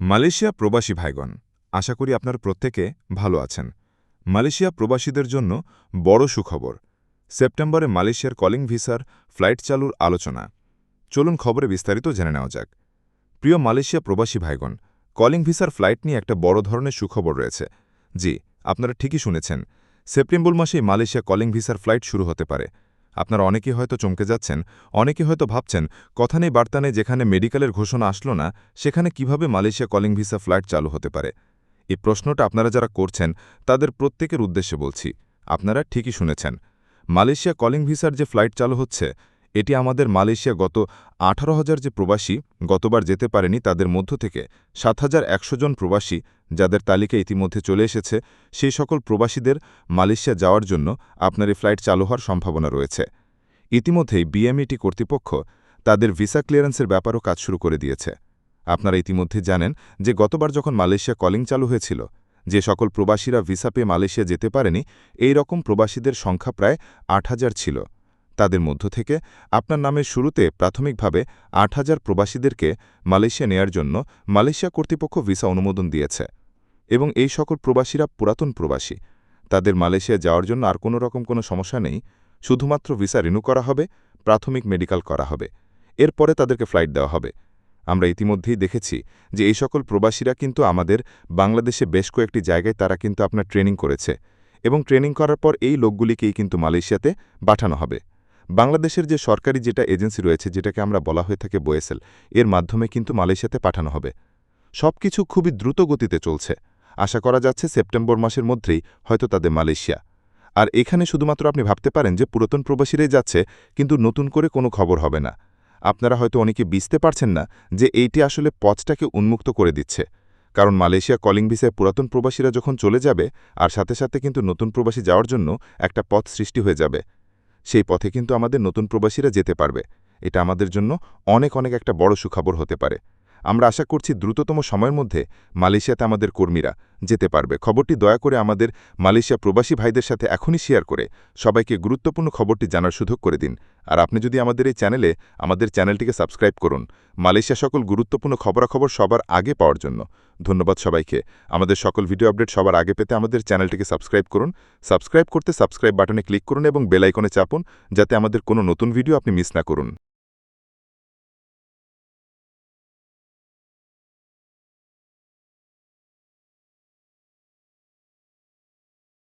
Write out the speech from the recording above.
Malaysia প্রবাসী ভাইগণ, আশা করি আপনার প্রত্যেকে ভালো আছেন। মালয়েশিয়া প্রবাসীদের জন্য বড় সুখবর, সেপ্টেম্বরে মালয়েশিয়ার কলিং ভিসার ফ্লাইট চালুর আলোচনা। চলুন খবরে বিস্তারিত জেনে নেওয়া যাক। প্রিয় মালয়েশিয়া প্রবাসী ভাইগণ, কলিং ভিসার ফ্লাইট নিয়ে একটা বড় ধরনের সুখবর রয়েছে। জি, আপনারা ঠিকই শুনেছেন, সেপ্টেম্বর মাসেই মালয়েশিয়া কলিং ভিসার ফ্লাইট শুরু হতে পারে। আপনারা অনেকেই হয়তো চমকে যাচ্ছেন অনেকে হয়তো ভাবছেন, কথা নেই, বার্তা নেই, যেখানে মেডিকেলের ঘোষণা আসলো না, সেখানে কীভাবে মালয়েশিয়া কলিং ভিসা ফ্লাইট চালু হতে পারে? এই প্রশ্নটা আপনারা যারা করছেন, তাদের প্রত্যেকের উদ্দেশ্যে বলছি। আপনারা ঠিকই শুনেছেন। মালয়েশিয়া কলিং ভিসার যে ফ্লাইট চালু হচ্ছে এটি আমাদের মালয়েশিয়া গত আঠারো হাজার যে প্রবাসী গতবার যেতে পারেনি তাদের মধ্য থেকে সাত হাজার একশো জন প্রবাসী যাদের তালিকা ইতিমধ্যে চলে এসেছে, সেই সকল প্রবাসীদের মালয়েশিয়া যাওয়ার জন্য আপনার এই ফ্লাইট চালু হওয়ার সম্ভাবনা রয়েছে। ইতিমধ্যেই বিএমইটি কর্তৃপক্ষ তাদের ভিসা ক্লিয়ারেন্সের ব্যাপারও কাজ শুরু করে দিয়েছে। আপনারা ইতিমধ্যে জানেন যে গতবার যখন মালয়েশিয়া কলিং চালু হয়েছিল, যে সকল প্রবাসীরা ভিসা পেয়ে মালয়েশিয়া যেতে পারেনি, এই রকম প্রবাসীদের সংখ্যা প্রায় আট হাজার ছিল। তাদের মধ্য থেকে আপনার নামের শুরুতে প্রাথমিকভাবে আট হাজার প্রবাসীদেরকে মালয়েশিয়া নেয়ার জন্য মালয়েশিয়া কর্তৃপক্ষ ভিসা অনুমোদন দিয়েছে এবং এই সকল প্রবাসীরা পুরাতন প্রবাসী। তাদের মালয়েশিয়া যাওয়ার জন্য আর কোনো রকম কোনো সমস্যা নেই, শুধুমাত্র ভিসা রিনিউ করা হবে, প্রাথমিক মেডিকেল করা হবে। এরপরে তাদেরকে ফ্লাইট দেওয়া হবে। আমরা ইতিমধ্যেই দেখেছি যে এই সকল প্রবাসীরা কিন্তু আমাদের বাংলাদেশে বেশ কয়েকটি জায়গায় তারা কিন্তু আপনার ট্রেনিং করেছে এবং ট্রেনিং করার পর এই লোকগুলিকেই কিন্তু মালয়েশিয়াতে পাঠানো হবে। বাংলাদেশের যে সরকারি যেটা এজেন্সি রয়েছে, যেটাকে আমরা বলা হয়ে থাকে বোয়েসেল, এর মাধ্যমে কিন্তু মালয়েশিয়াতে পাঠানো হবে। সব কিছু খুবই দ্রুত গতিতে চলছে। আশা করা যাচ্ছে সেপ্টেম্বর মাসের মধ্যেই হয়তো তাদের মালয়েশিয়া। আর এখানে শুধুমাত্র আপনি ভাবতে পারেন যে পুরাতন প্রবাসীরাই যাচ্ছে, কিন্তু নতুন করে কোনো খবর হবে না। আপনারা হয়তো অনেকে বুঝতে পারছেন না যে এইটি আসলে পথটাকে উন্মুক্ত করে দিচ্ছে। কারণ মালয়েশিয়া কলিং ভিসায় পুরাতন প্রবাসীরা যখন চলে যাবে, আর সাথে সাথে কিন্তু নতুন প্রবাসী যাওয়ার জন্য একটা পথ সৃষ্টি হয়ে যাবে। সেই পথে কিন্তু আমাদের নতুন প্রবাসীরা যেতে পারবে। এটা আমাদের জন্য অনেক অনেক একটা বড় সুখবর হতে পারে। আমরা আশা করছি দ্রুততম সময়ের মধ্যে মালয়েশিয়াতে আমাদের কর্মীরা যেতে পারবে। খবরটি দয়া করে আমাদের মালয়েশিয়া প্রবাসী ভাইদের সাথে এখনই শেয়ার করে। সবাইকে গুরুত্বপূর্ণ খবরটি জানার সুযোগ করে দিন। আর আপনি যদি আমাদের এই চ্যানেলে, আমাদের চ্যানেলটিকে সাবস্ক্রাইব করুন, মালয়েশিয়া সকল গুরুত্বপূর্ণ খবরাখবর সবার আগে পাওয়ার জন্য। ধন্যবাদ সবাইকে। আমাদের সকল ভিডিও আপডেট সবার আগে পেতে আমাদের চ্যানেলটিকে সাবস্ক্রাইব করুন। সাবস্ক্রাইব করতে সাবস্ক্রাইব বাটনে ক্লিক করুন এবং বেলাইকনে চাপুন, যাতে আমাদের কোনো নতুন ভিডিও আপনি মিস না করুন।